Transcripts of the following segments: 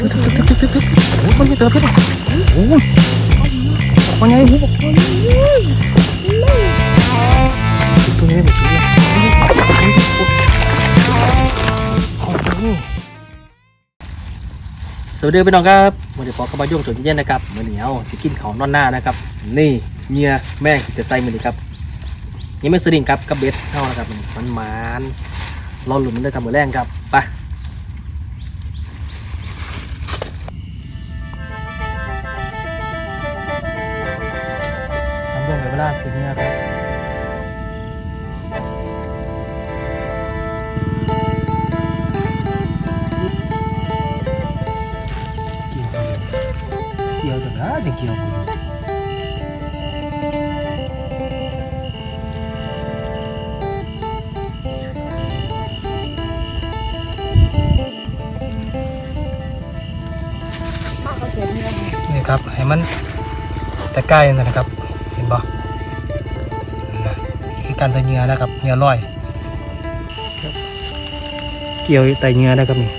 ทึกทึกทึกทึกทึกทึกโอ้ยมันไม่เติมเลยโอ้ยมันไงหูบอกตัวนี้เนี่ยตัวนี้สวัสดีพี่น้องครับวันนี้พอเข้ามายุ่งสวนเย็นนะครับมือเหนียวสิกินเขาวนอนหน้านะครับ นี่เมียแม่จะใส่มือนี้ครับยังไม่สดิ่งครับกับเบสเท่านะครับมันมานรอหลุมมันได้ทำมือแรงครับไป เรื่องในเวลาคืนนี้ครับเกี่ยวจังนะจะเกี่ยวนี่ครับให้มันแต่ใกล้นะครับเห็นบ่นะคือ การใส่เหงื่อนะครับเหงื่อลอย เกี่ยวไตเหงื่อนะครับนี่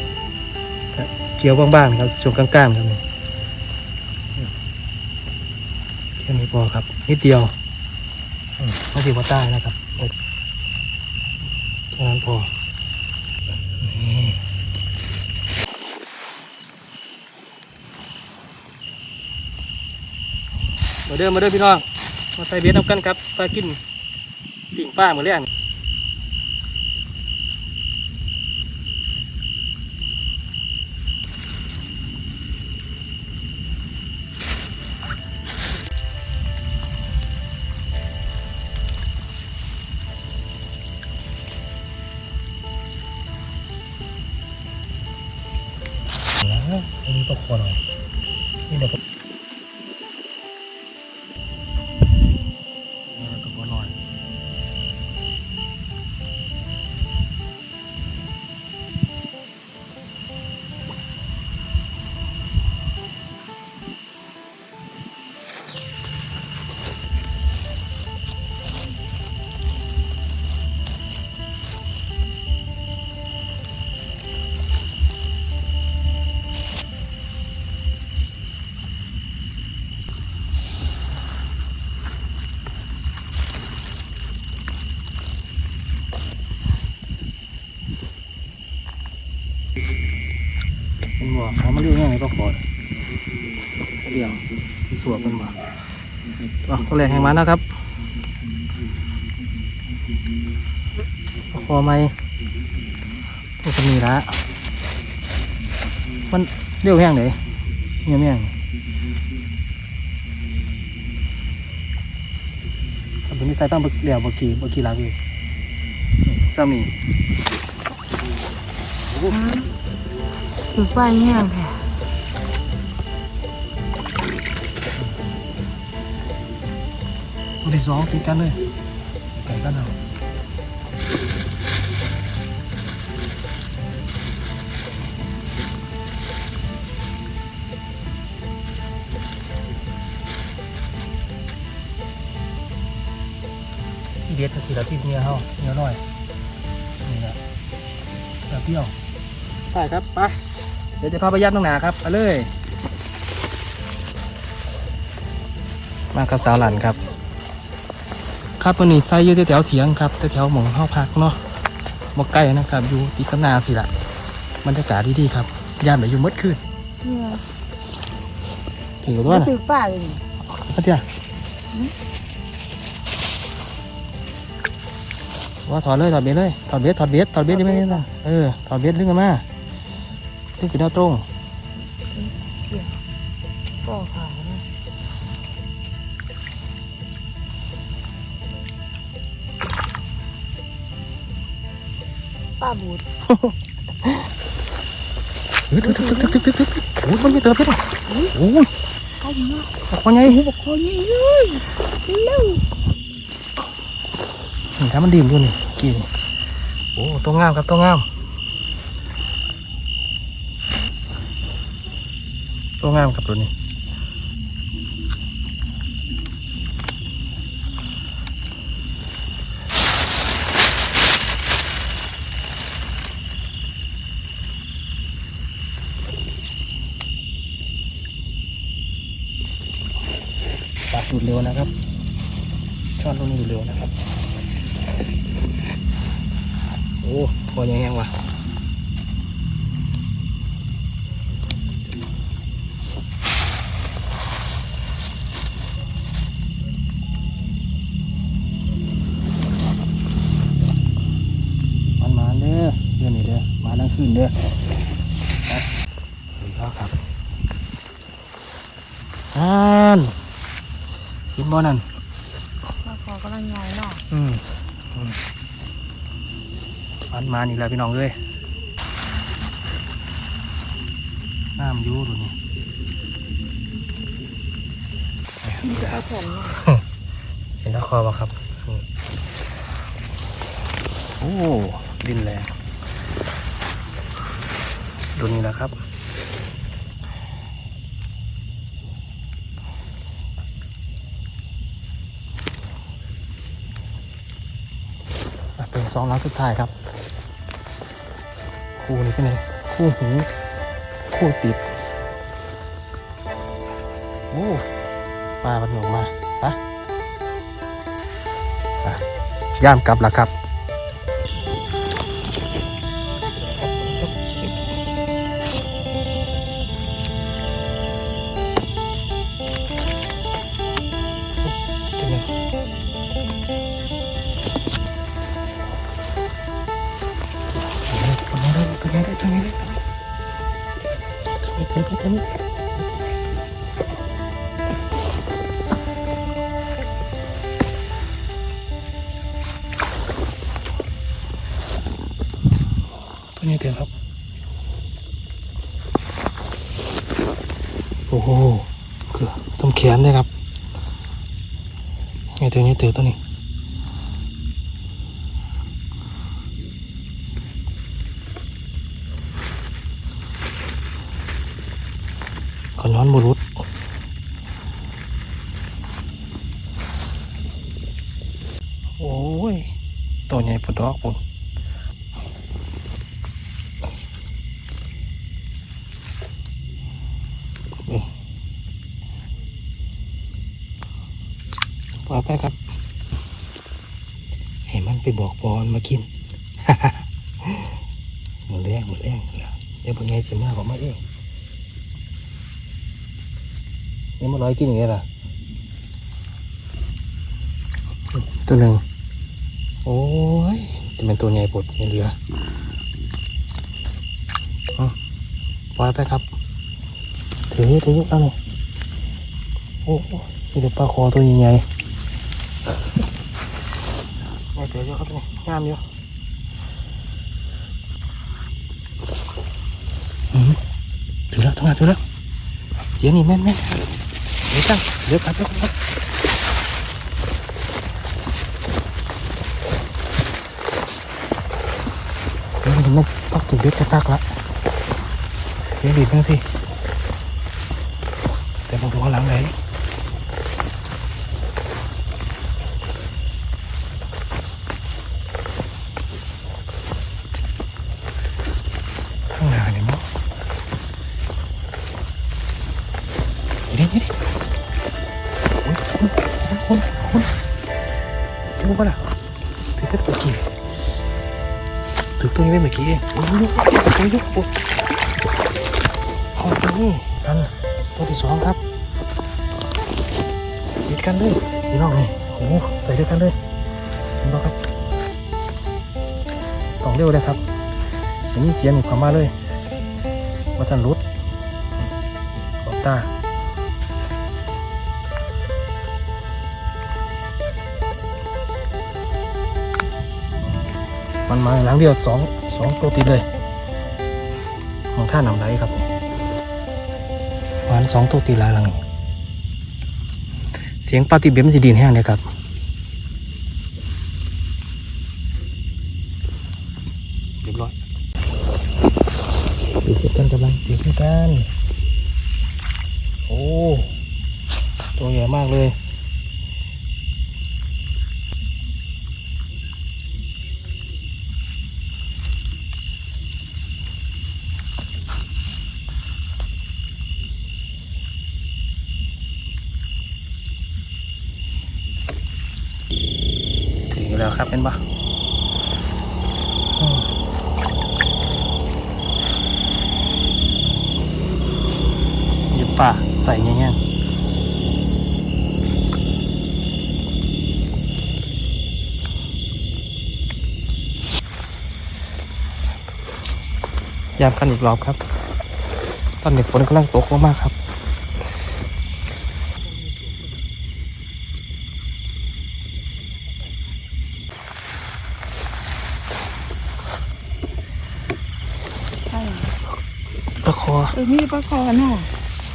เกี่ยวบ้างๆครับช่วงกลางๆครับนี่แค่นี้พอครับ นิดเดียวไม่ถือว่าใต้นะครับแค่นั้นพอมาเด้อมาเด้อพี่น้อง มาใส่เบสน้ำกันครับปลากิน ปิ่งป้าเหมือนเรื่อง วมเป็นหมวกอะตัวแรกแห่งมันนะครับคอไม่มันจะมีละมันเรียวแห้งไหนเงี้ยแม่งทำเป็นนิสัยตั้งเดี่ยวบกีบกีรักอยู่สามีถือไฟแห้งแท้ ตัวที่สองติดกันเลยไก่กันเอาที่เด็ดก็คือเราที่เมียเขาเมียน้อยนี่แหละแบบเปรี้ยวใช่ครับไปเดี๋ยวจะพาไปยัดน้องหนาครับไปเลย มากับสาวหลันครับ ครับวันนี้ใส่อยู่แถวๆเถียงครับแถวๆหมองห้าพักเนาะบ่ใกล้นะครับอยู่ติดกับนาสิละบรรยากาศดีๆครับย่านแบบอยู่มืดขึ้นเนี่ยถึงกับว่าไม่นะถือป้าเลยนี่พัทยาว่าถอดเลยถอดเบสเลยถอดเบสถอดเบสถอดเบสได้ไหมเนี่ยเออถอดเบสลึกกันมาลึกขึ้นแนวตรงก็ขาวนะ ป้าบูดเฮ้ยทึกทึกทึกทึกทึกทึกโอ้ยมันม่เติมเพชรหรอโอ้ยใครเนาะขอไงบอกคนนี้เลยเร็วนี่ถ้ามันดิ่มอยู่นี่กี่นี่โอ้ตัวงามครับตัวงามตัวงามครับตัวนี้ ดเร็วนะครับ ช่อนลูกนี้ดูดเร็วนะครับ โอ้พอยังแห้งวะมันมาเด้อเดือนนี้เด้อมาทั้งคืนเด้อไปดีแล้วครับอ่านกิน บ่นั่นมาขอกำลังใหญ่เนาะอืมอืมมันมาอีกแล้วพี่น้องเอ้ยน้ำอยูดูนี่นี่คเขารับชนเนาะเห็นตะคอป่ะครับอืมโอ้ ดินแรงดูนี่นะครับ สองล้านสุดท้ายครับ คู่นี้เป็นไงคู่หูคู่ติดโอ้ปลาบันหลงมาปะปะย่ามกลับแล้วครับ ตัวนี้ได้ตัวนี้ตัวนี้เต็มครับ โอ้โห คือต้มแขนเลยครับไงตัวนี้เต๋อตัวนี้ โอ้ย ตัวใหญ่ปวดดอกปุ่นปล่อยไปครับให้มันไปบอกพรมากินหมดแรงหมดแรงแล้วเดี๋ยวพวกไงจะมาบอกมาเองนี่มันร้อยกินอย่างเงี้ยล่ะ ตัวหนึ่ง โอ้ยจะเป็นตัวใหญ่ปวดในเรืออาปล่อยไปครับถือถือเอาหน่อยโอ้นี่เดี๋ยวปลาคอตัวใหญ่ๆโอ้เดี๋ยวเยอะครับนี่งามเยอะอืมถือแล้วทำงานถือแล้วเสียนี่แม่นแม่เดี๋ยวตั้งเดี๋ยวครับเดี๋ยวครับเดี๋ ยวมันปักติดเบ็ดกระตักละเดี๋ย วดีดบ้างสิแต่บอกว่าหลังไหนข้างหน้าเนี่ยมั้งนี่นี่นี่คนคนคนดูป่ะล่ะถือเป็นตัวกี่ถือตัวนี้ไว้เมื่อกี้เองโอ้ยโอ้ยโอ้ยโอ้ยเอาตัวนี้กันตัวที่สองครับติดกันเลยพี่น้องนี่โอ้โหใส่ด้วยกันเลยเห็นป่ะครับต้องเร็วเลยครับอย่างนี้เสียงหนีความมาเลยว่าสันรุดขอบตา มันมาหลังเดียวสองสองตัวติดเลย ของท่านำไรครับหวานสองตัวติดหลายหลังนี่เสียงปลาติเบมสิดินแห้งเลยครับเรียบร้อยติดกันกำลังติดกัน โอ้ ตัวใหญ่มากเลย ยามกันอีกรอบครับ ตอนนี้ฝนกำลังตกมากๆครับใช่ปลาคอเออมีปลาคอเนาะ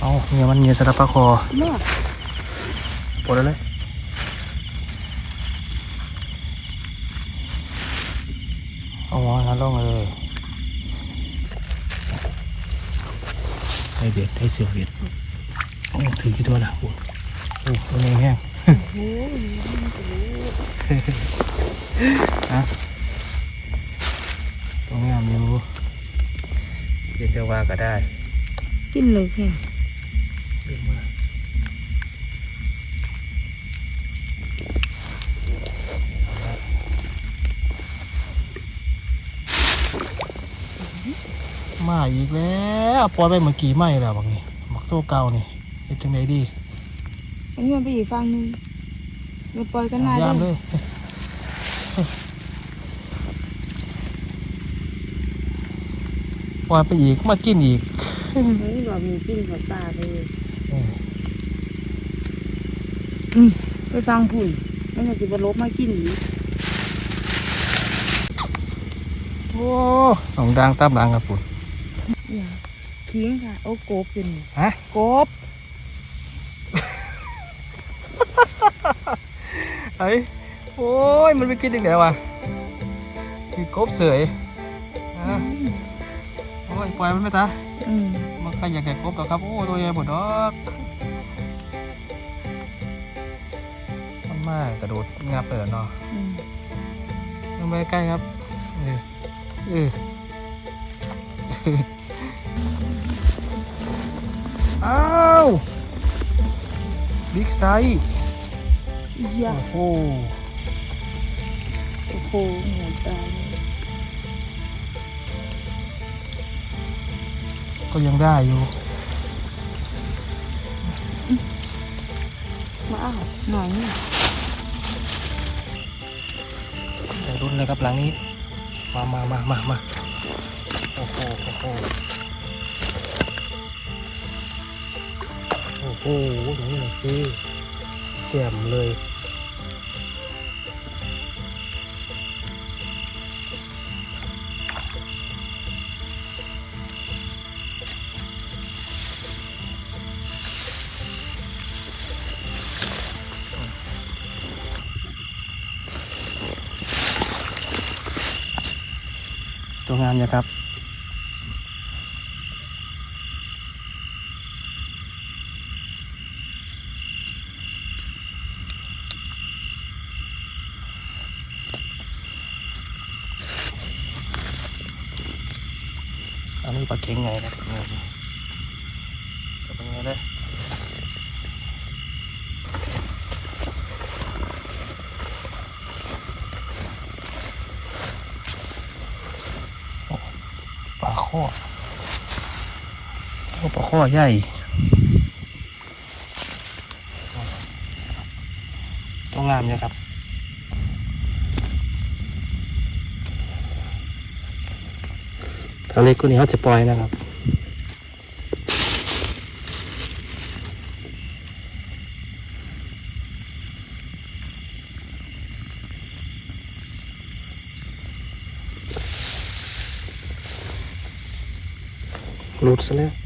เอาเนี่ยมันเงียสำหรับปลาคอเนาะปลดเลยเอาวางงั้นลงเลย ได้เบ็ดได้เสียวเบ็ดโอ้ถือกี่ตัวละโอ้โหตัวนี้แห้งโอ้ยนะตรงนี้มีรู้เรียกว่าก็ได้ กินเลยแค่ มามาอีกแล้วปล่อยไปเมื่อกี้ไม่แล้วบางนี่มักโตเก่านี่เป็นจังไดดีอันนี้มันไปอีกฝั่งหนึงมาปล่อยกันนายยามเลเลยยปล่อยไปอีกมากินอีกเฮ้ยแบบมีกินกับตาไปเลยอืมไปฟังผุ่นไม่งั้นจะบลบมากินอีกโอ้หนองดังตามดังครับปุ่น เนี่ยคิงค่ะ โอ้กบเป็นฮะกบไอ้โอ้ย มันไปกินอีกแล้ววะคือกบเสยอะโอ้ย ปล่อยมันไปตาอืมมันใครอยากได้กบหรอกครับ โอ้ตัวใหญ่หมดดอกมันมากกระโดดงับเลยเนาะอืมมันไปใกล้ครับเออเออ อ้าวบิ๊กไซส์อีหยาโอ้โหโอ้โหหัวตาก็ยังได้อยู่ มาอ้าวหน่อยนี่แต่รุ่นเลยครับหลังนี้ มามามามามาโอ้โหโอ้โห อ้โหตรงนี้นะสิแจ่มเลยตัวงานนะครับ อันนี้ปลาเค็งไงครับนี่เป็นไงเลยโอ้ปลาข้อ โอ้ปลาข้อใหญ่ตัวงงามเนี่ยครับทางเล็กคนนี้เขาจะปล่อยนะครับหลุดซะแล้ว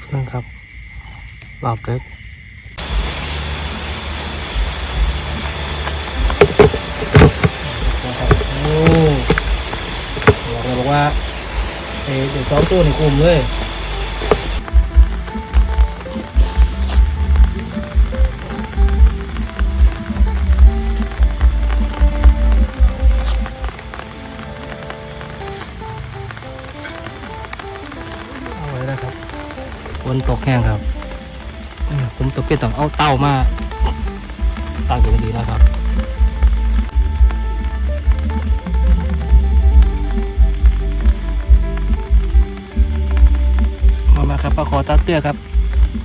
เข้าสักนึงครับรอบเล็กโอ้บอกเลยบอกว่าเอ้เดี๋ยวซ้อมตัวในกลุ่มเลย ตกแห้งครับผมตกเกต้องเอาเต้ามาตั้งอยู่ในสีนะครับมามาครับปลาคอตาเตี้ยครับ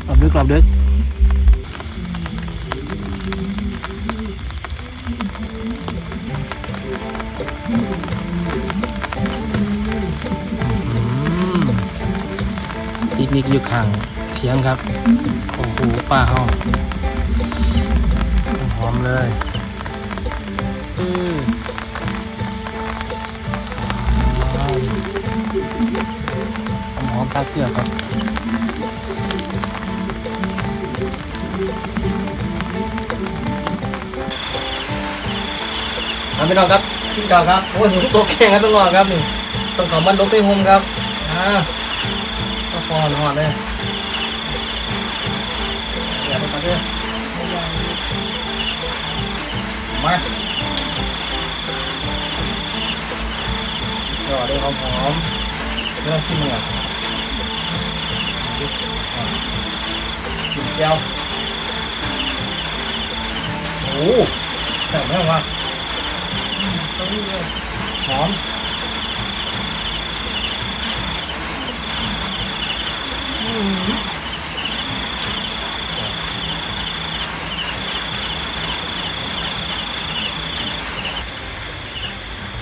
รอบดึกรอบดึกปิกนิกอยู่ข้าง เทียงครับ โอ้โหป้าเฮาหอมเลยอืมหอมตาเตี้ยครับครับพี่น้องครับพี่เก่าครับ โอ้ยตัวแข็งครับต้องรอครับนี่ต้องขามันลบไปโฮมครับ อ่าก็พอหอนเลยอย่าไปตัดเลย มาหยอดด้วยหอมหอมๆเรื่องชิมเนี่ยกินเจียวโอ้โหแซ่บมากว่ะ หอม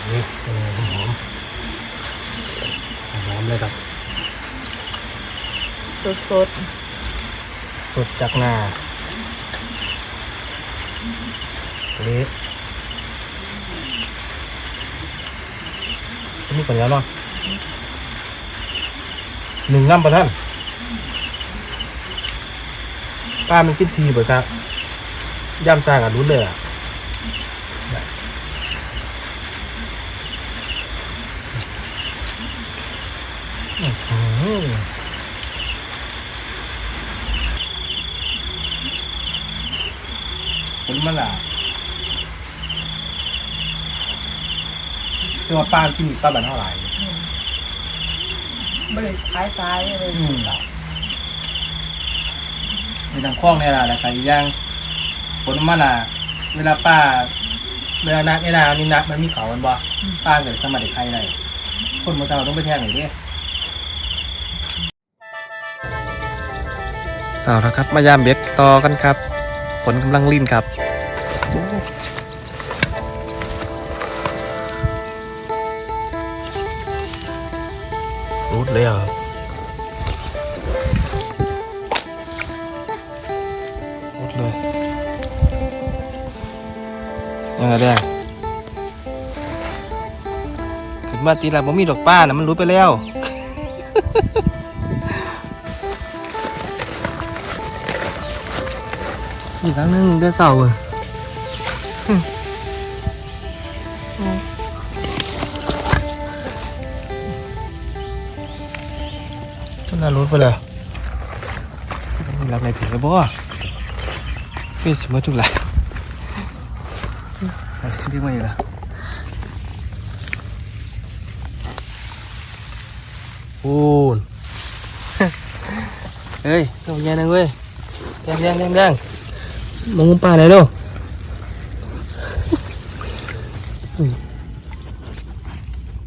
นี่เป็นไงหอมหอม เลยครับ สดสดสดจากนาเละนี่เป็นยังเนาะหนึ่งน้ำประท่านป้ามันกินทีเบิดครับย่ำซ่ากับรุ่นเลยอะอื้อหือ ผลมันล่ะคือว่าป้ากินป้าบันเท่าไหร่ไม่ได้ขายตายเลยอืมในทางคล้องเนี่ยล่ะแต่ใครย่างผลมันล่ะเวลาป้า เวลานักเนี่ยนานี่นักมันมีเขามันบ่ป้าเกิดสมัยเด็กใครไหนคนมันเราต้องไปแทงหน่อยดิ สาวแล้วครับ มายามเบ็ดต่อกันครับ ฝนกำลังลิ่นครับ รูดเลยเหรอรูดเลย ยังไงแดงขึ้นมาตีละบ่มีดอกป้านะมันรู้ไปแล้ว อีกครั้งหนึงได้เสาร์อะจนน่ารู้ไปเลยรับในถึงแล้วบ่เป็นสมมติทุกหลายเรียกว่าอย่างไรโอ้นเฮ้ยต้องแย่นะเว้ยแดงแดงแดงแดง มองป่าไหนดู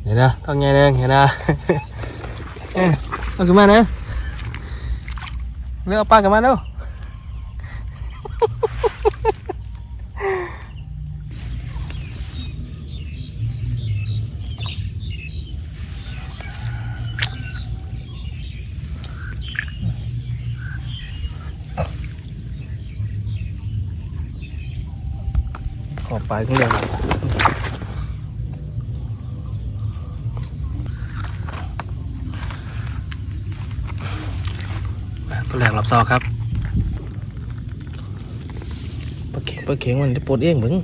เห็นนะต้องแย่แดงเห็นนะเอ้ยเอาขึ้นมานะเลือกเอาปลาขึ้นมาดู ขอบปลางเรือครับแหลกหลับซอครับปลาเข็งปลาเข็งมันได้ปลดเองมึง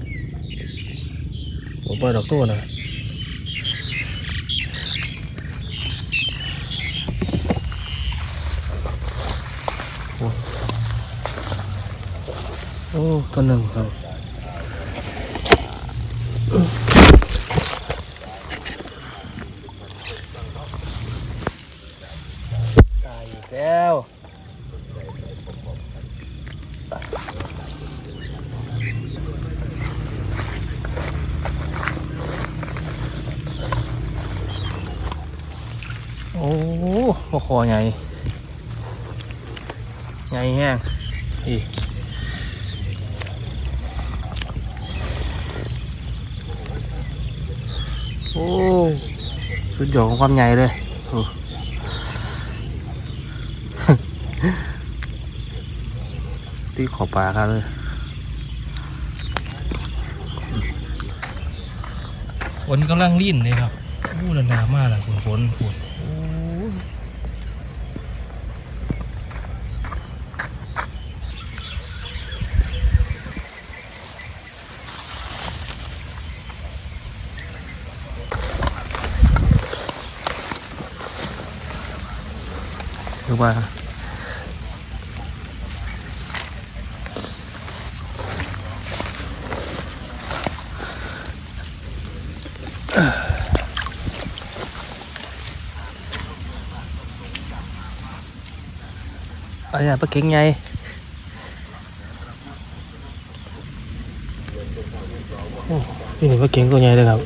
ผมปล่อยดอกตัวนะโอ้ตัวหนึ่งครับตายอีก แล้วโอ้หัวคอใหญ่ใหญ่แห้งอีโอ้สุดยอดของความใหญ่เลย โอ้ตีขอบปลาครับเลยฝนกำลังลิ่นเลยครับอู้ระนามากล่ะคุณฝนฝนโอ้ยคือว่า นนี้ปลาเข็งไงนี่เป็นปลาเข็งตัวใหญ่เลยครับ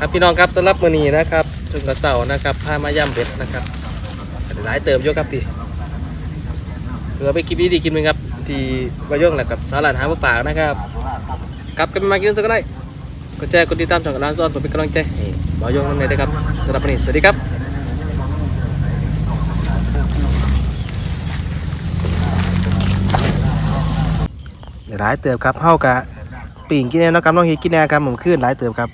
ครับพี่น้องครับสำหรับมือนี้นะครับถึงกระเสานะครับพามาย่ำเบ็ดนะครับหลายเติมเยอะครับพี่เพื่อไปคลิปดีดีๆคลิปหนึงครับ ที่วายงแหละกับสารายหาปลานะครับกลับกันมากินสักก็ได้กดแชร์กดติดตามช่องร้านซ้อนเพื่อเป็นกำลังใจให้วายงนั่นเองนะครับสำหรับวันนี้สวัสดีครับหลายเติบครับเฮากะปิ่งกินแน่นะครับน้องเฮดกินแน่ครับผมขึ้นหลายเติบครับ